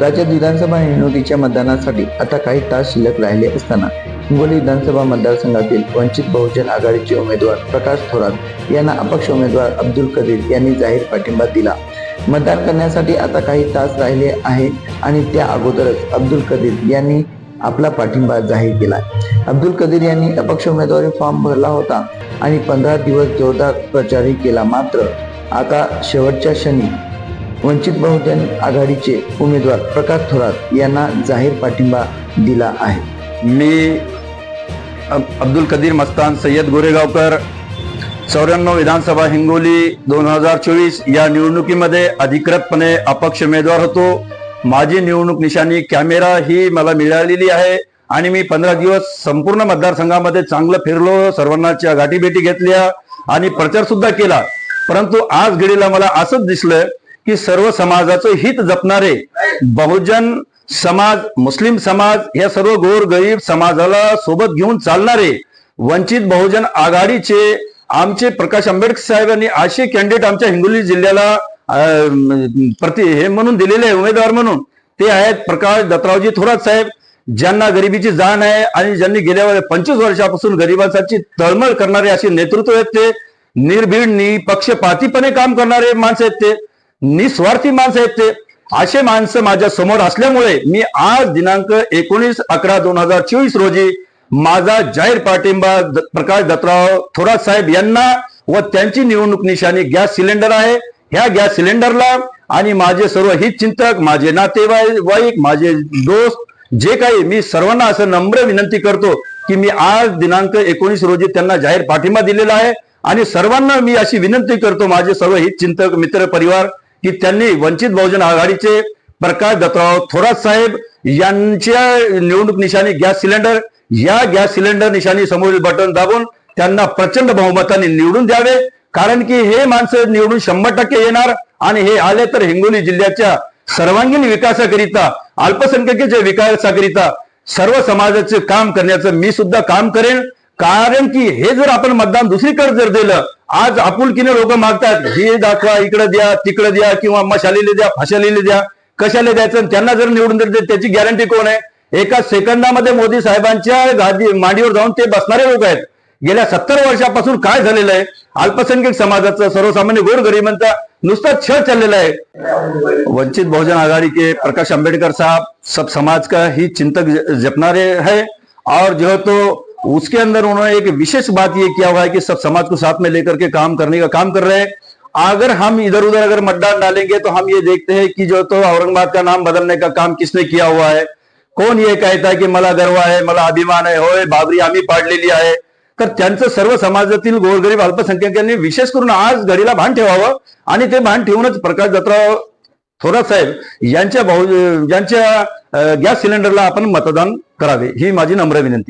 राज्यात विधानसभा निवडणुकीच्या मतदानासाठी आता काही तास शिल्लक राहिले असताना हिंगोली विधानसभा मतदारसंघातील वंचित बहुजन आघाडीचे उमेदवार प्रकाश थोरात यांना अपक्ष उमेदवार अब्दुल कदीर यांनी जाहीर पाठिंबा दिला. मतदान करण्यासाठी आता काही तास राहिले आहे आणि त्या अगोदरच अब्दुल कदीर यांनी आपला पाठिंबा जाहीर केला. अब्दुल कदीर यांनी अपक्ष उमेदवारी फॉर्म भरला होता आणि पंधरा दिवस जोरदार प्रचारही केला मात्र आता शेवटच्या क्षणी वंचित बहुजन आघाडीचे उमेदवार प्रकाश थोरात यांना जाहीर पाठिंबा दिला आहे. मी अब्दुल कदीर मस्तान सय्यद गोरेगावकर चौऱ्याण्णव विधानसभा हिंगोली दोन हजार चोवीस या निवडणुकीमध्ये अधिकृतपणे अपक्ष उमेदवार होतो. माझी निवडणूक निशाणी कॅमेरा ही मला मिळालेली आहे आणि मी पंधरा दिवस संपूर्ण मतदारसंघामध्ये चांगलं फिरलो सर्वांनाच्या गाठीभेटी घेतल्या आणि प्रचार सुद्धा केला. परंतु आज घडीला मला असंच दिसलं की सर्व समाजाचं हित जपणारे बहुजन समाज मुस्लिम समाज या सर्व गोर गरीब समाजाला सोबत घेऊन चालणारे वंचित बहुजन आघाडीचे आमचे प्रकाश आंबेडकर साहेब यांनी असे कॅन्डिडेट आमच्या हिंगोली जिल्ह्याला प्रति हे म्हणून दिलेले आहे, उमेदवार म्हणून. ते आहेत प्रकाश दत्तरावजी थोरात साहेब ज्यांना गरिबीची जाण आहे आणि ज्यांनी गेल्या पंचवीस वर्षापासून गरिबांसाठी तळमळ करणारे असे नेतृत्व आहेत ते. निर्भीड निपक्षपातीपणे काम करणारे माणसं आहेत ते. निस्वार्थी माणसं आहेत ते. असे माणसं माझ्यासमोर असल्यामुळे मी आज दिनांक एकोणीस अकरा दोन हजार चोवीस रोजी माझा जाहीर पाठिंबा प्रकाश दत्तराव थोरात साहेब यांना व त्यांची निवडणूक निशाणी गॅस सिलेंडर आहे. ह्या गॅस सिलेंडरला आणि माझे सर्व हित चिंतक माझे नातेवाईक माझे दोस्त जे काही मी सर्वांना असं नम्र विनंती करतो की मी आज दिनांक एकोणीस रोजी त्यांना जाहीर पाठिंबा दिलेला आहे. आणि सर्वांना मी अशी विनंती करतो माझे सर्व हित चिंतक मित्र परिवार की त्यांनी वंचित बहुजन आघाडीचे प्रकाश दत्तराव थोरात साहेब यांच्या निवडणूक निशाणी गॅस सिलेंडर या गॅस सिलेंडर निशाणी समोरील बटन दाबून त्यांना प्रचंड बहुमताने निवडून द्यावे. कारण की हे माणसं निवडून शंभर टक्के येणार आणि हे आले तर हिंगोली जिल्ह्याच्या सर्वांगीण विकासाकरिता अल्पसंख्याकाच्या विकासाकरिता सर्व समाजाचे काम करण्याचं मी सुद्धा काम करेन. कारण की हे जर आपण मतदान दुसरीकडे जर दिलं आज आपुलकीने लोक मागतात हे दाखवा इकडे द्या तिकडे द्या किंवा मशालीले द्या फाशालीले द्या कशाला द्यायचं? त्यांना जर निवडून जर दिलं, त्याची गॅरंटी कोण आहे? एका सेकंदामध्ये मोदी साहेबांच्या गादी मांडीवर जाऊन ते बसणारे लोक आहेत. गेल्या सत्तर वर्षापासून काय झालेलं आहे? अल्पसंख्याक समाजाचं सर्वसामान्य गोरगरिबांचा नुसता छळ चाललेला आहे. वंचित बहुजन आघाड़ी के प्रकाश अंबेडकर साहब सब समाज का ही चिंतक जपणारे है और जो तो उसके अंदर उन्होंने एक विशेष बात ये किया हुआ है कि सब समाज को साथ में लेकर के काम करने का काम कर रहे हैं। अगर हम इधर उधर अगर मतदान डालेंगे तो हम ये देखते हैं कि जो तो औरंगाबाद का नाम बदलने का काम किसने किया हुआ है। कोण ये कहता है की मला गर्व आहे मला अभिमान आहे होय बाबरी आम्ही पाडलेली आहे तर त्यांचं सर्व समाजातील गोरगरीब अल्पसंख्याकांनी विशेष करून आज घडीला भान ठेवावं आणि ते भान ठेवूनच प्रकाश जत्रा थोरात साहेब यांच्या भाऊ यांच्या गॅस सिलेंडरला आपण मतदान करावे ही माझी नम्र विनंती.